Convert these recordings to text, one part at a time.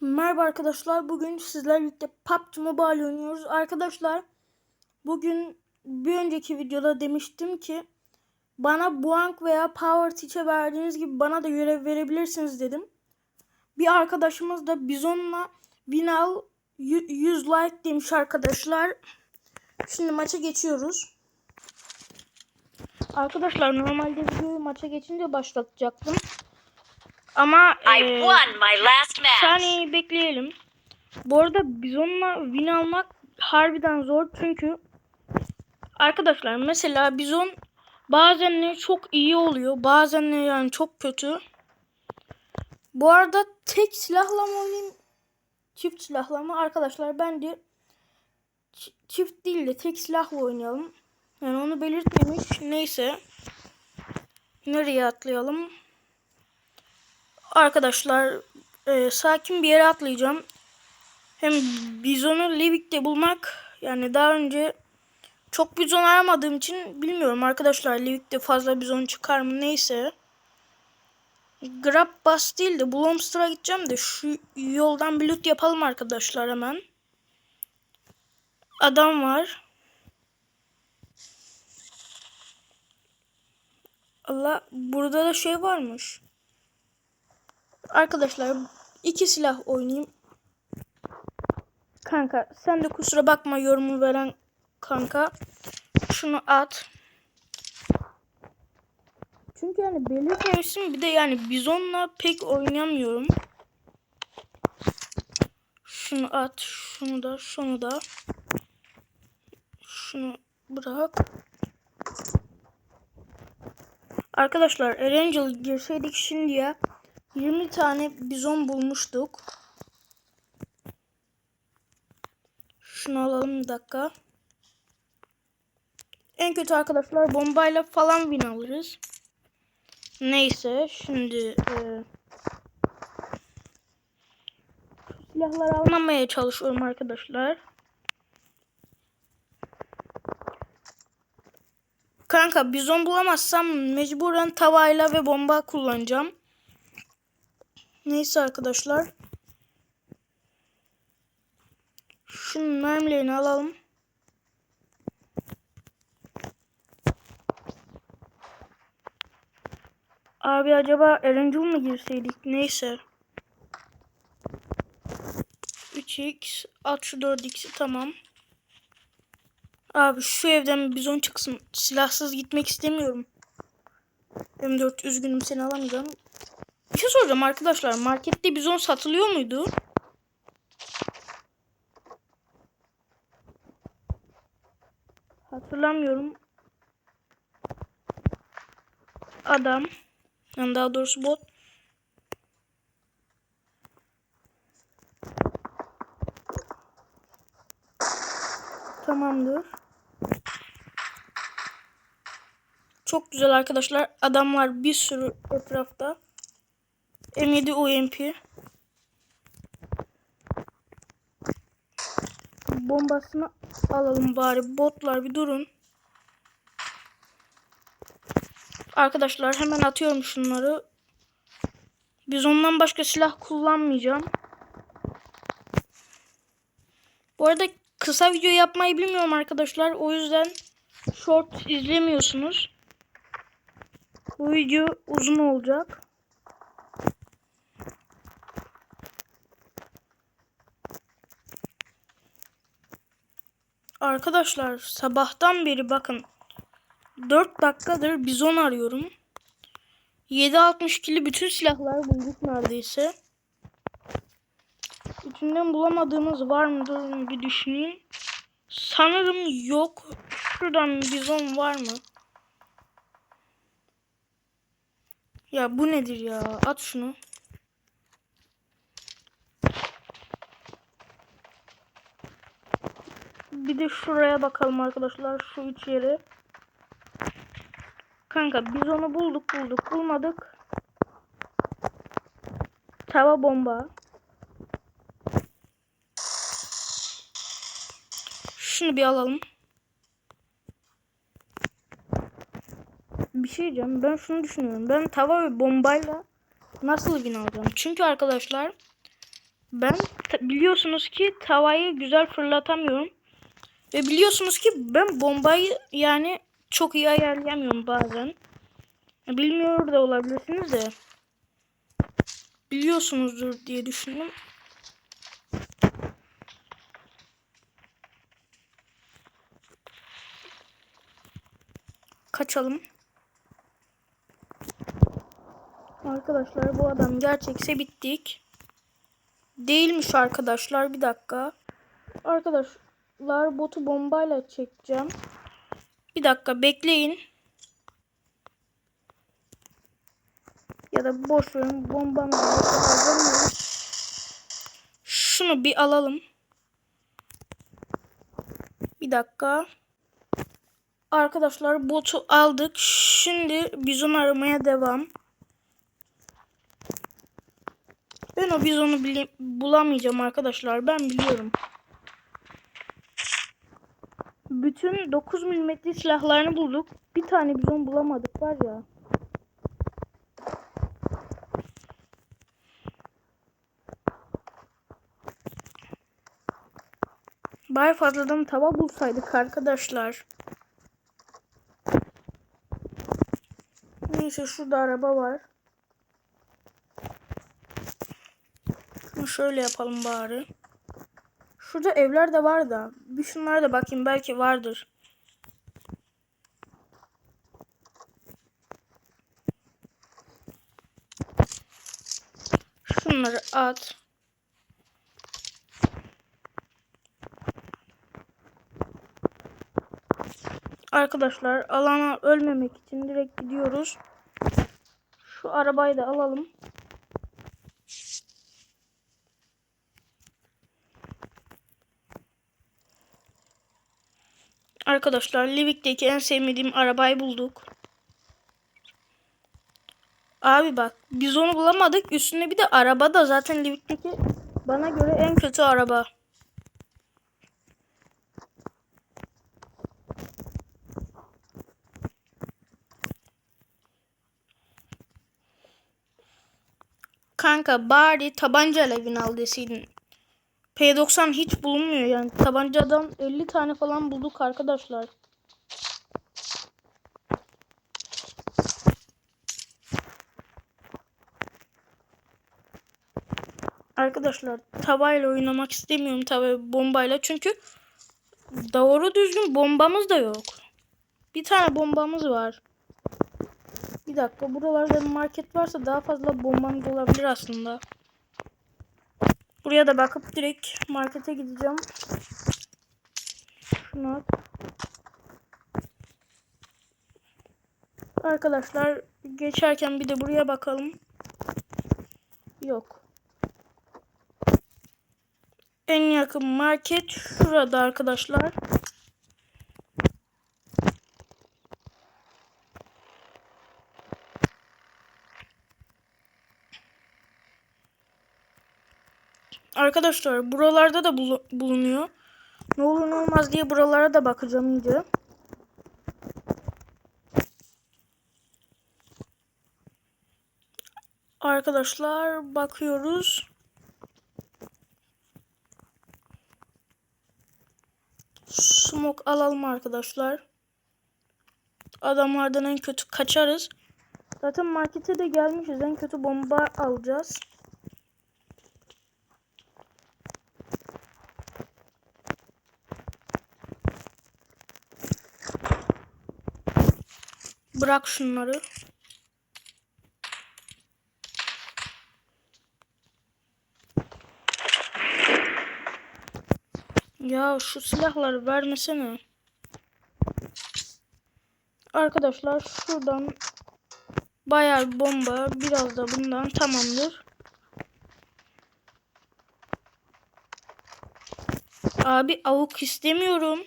Merhaba arkadaşlar. Bugün sizlerle birlikte PUBG Mobile oynuyoruz. Arkadaşlar bugün bir önceki videoda demiştim ki bana Buank veya Power Teach'e verdiğiniz gibi bana da görev verebilirsiniz dedim. Bir arkadaşımız da Bizon'la Vinal 100 like demiş arkadaşlar. Şimdi maça geçiyoruz. Arkadaşlar normalde videoyu maça geçince başlatacaktım. Ama I eee, won my last match. saniyeyi bekleyelim. Bu arada bizonla win almak harbiden zor çünkü arkadaşlar mesela bizon bazen çok iyi oluyor bazen yani çok kötü. Bu arada tek silahla mı oynayayım çift silahla mı arkadaşlar bence çift değil de tek silahla oynayalım. Yani onu belirtmemiş. Neyse. Nereye atlayalım? Arkadaşlar e, sakin bir yere atlayacağım. Hem bizonu Levik'te bulmak yani daha önce çok bizon aramadığım için bilmiyorum arkadaşlar Levik'te fazla bizon çıkar mı neyse. Grab bus değil de Blomster'a gideceğim de şu yoldan bir loot yapalım arkadaşlar hemen. Adam var. Allah burada da şey varmış. Arkadaşlar iki silah oynayayım. Kanka sen de kusura bakma yorumu veren kanka. Şunu at. Çünkü yani belirtmemişsin bir de yani bizonla pek oynamıyorum. Şunu at. Şunu da şunu da. Şunu bırak. Arkadaşlar Erangel girseydik şimdiye 20 tane bizon bulmuştuk. Şunu alalım bir dakika. En kötü arkadaşlar bombayla falan win alırız. Neyse şimdi e, silahları almamaya çalışıyorum arkadaşlar. Kanka bizon bulamazsam mecburen tavayla ve bomba kullanacağım. Neyse arkadaşlar. Şunun mermilerini alalım. Abi acaba Erangel mı girseydik? Neyse. 3x at şu 4x'i tamam. Abi şu evden bir bizon çıksın. Silahsız gitmek istemiyorum. M4 üzgünüm seni alamayacağım. Bir şey soracağım arkadaşlar. Markette bizon satılıyor muydu? Hatırlamıyorum. Adam. Yani daha doğrusu bot. Tamamdır. Çok güzel arkadaşlar. Adamlar bir sürü etrafta. M7 UMP. Bombasını alalım bari. Botlar bir durun. Arkadaşlar hemen atıyorum şunları. Biz ondan başka silah kullanmayacağım. Bu arada kısa video yapmayı bilmiyorum arkadaşlar. O yüzden short izlemiyorsunuz. Bu video uzun olacak. Arkadaşlar sabahtan beri bakın 4 dakikadır bizon arıyorum. 7.62'li bütün silahlar bulduk neredeyse. İçinden bulamadığımız var mıdır bir düşüneyim. Sanırım yok. Şuradan bizon var mı? Ya bu nedir ya? At şunu. Bir de şuraya bakalım arkadaşlar. Şu üç yeri. Kanka biz onu bulduk bulduk bulmadık. Tava bomba. Şunu bir alalım. Bir şey diyeceğim. Ben şunu düşünüyorum. Ben tava ve bombayla nasıl win alacağım? Çünkü arkadaşlar Ben biliyorsunuz ki tavayı güzel fırlatamıyorum. Ve biliyorsunuz ki ben bombayı yani çok iyi ayarlayamıyorum bazen. Bilmiyor da olabilirsiniz de. Biliyorsunuzdur diye düşündüm. Kaçalım. Arkadaşlar bu adam gerçekse bittik. Değilmiş arkadaşlar bir dakika. Arkadaşlar botu bombayla çekeceğim. Bir dakika bekleyin. Ya da boş verin bombamı. Şunu bir alalım. Bir dakika. Arkadaşlar botu aldık. Şimdi bizon aramaya devam. Ben o bizonu bulamayacağım arkadaşlar. Ben biliyorum. Bütün 9 mm silahlarını bulduk. Bir tane bizon bulamadık var ya. Bari fazladan tava bulsaydık arkadaşlar. Neyse şurada araba var. Şunu şöyle yapalım bari. Şurada evler de var da. Bir şunlara da bakayım belki vardır. Şunları at. Arkadaşlar alana ölmemek için direkt gidiyoruz. Şu arabayı da alalım. Arkadaşlar Livik'teki en sevmediğim arabayı bulduk. Abi bak biz onu bulamadık. Üstüne bir de araba da zaten Livik'teki bana göre en kötü araba. Kanka bari tabancayla win al deseydin. P90 hiç bulunmuyor yani. Tabancadan 50 tane falan bulduk arkadaşlar. Arkadaşlar tavayla oynamak istemiyorum tabi bombayla çünkü doğru düzgün bombamız da yok. Bir tane bombamız var. Bir dakika buralarda market varsa daha fazla bombamız olabilir aslında. Buraya da bakıp direkt markete gideceğim. Şunu. Arkadaşlar geçerken bir de buraya bakalım. Yok. En yakın market şurada arkadaşlar. Arkadaşlar buralarda da bulu- bulunuyor. Ne olur ne olmaz diye buralara da bakacağım iyice. Arkadaşlar bakıyoruz. Smoke alalım arkadaşlar. Adamlardan en kötü kaçarız. Zaten markete de gelmişiz. En kötü bomba alacağız. Bırak şunları. Ya şu silahları vermesene. Arkadaşlar şuradan bayağı bir bomba biraz da bundan tamamdır. Abi avuk istemiyorum.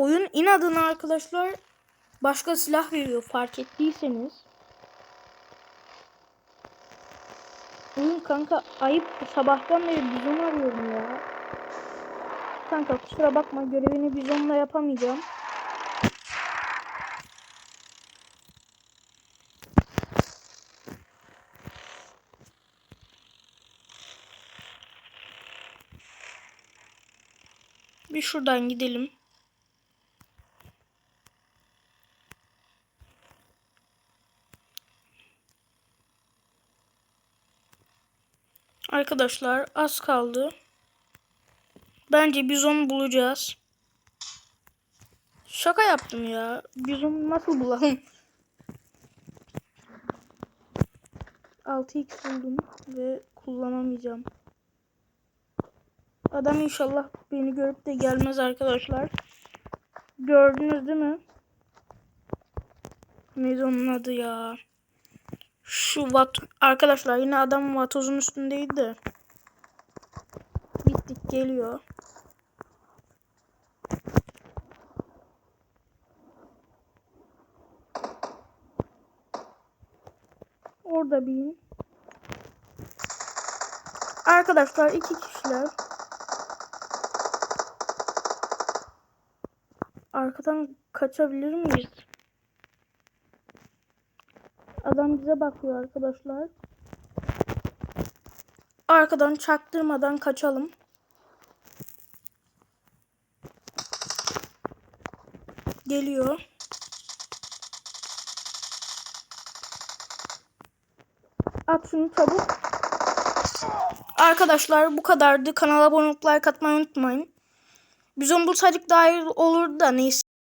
Oyun inadına arkadaşlar başka silah veriyor fark ettiyseniz. Oyun kanka ayıp sabahtan beri bizon arıyorum ya. Kanka kusura bakma görevini bizonla yapamayacağım. Bir şuradan gidelim. Arkadaşlar az kaldı. Bence bizon bulacağız. Şaka yaptım ya. Bizon nasıl bulalım? 6x buldum ve kullanamayacağım. Adam inşallah beni görüp de gelmez arkadaşlar. Gördünüz değil mi? Neydi onun adı ya? Şu vat arkadaşlar yine adam vatozun üstündeydi de. Bittik geliyor. Orada bir Arkadaşlar iki kişiler. Arkadan kaçabilir miyiz? Adam bize bakıyor arkadaşlar. Arkadan çaktırmadan kaçalım. Geliyor. At şunu çabuk. Arkadaşlar bu kadardı. Kanala abone olup like atmayı unutmayın. Bizon bulsaydık daha iyi olurdu da neyse.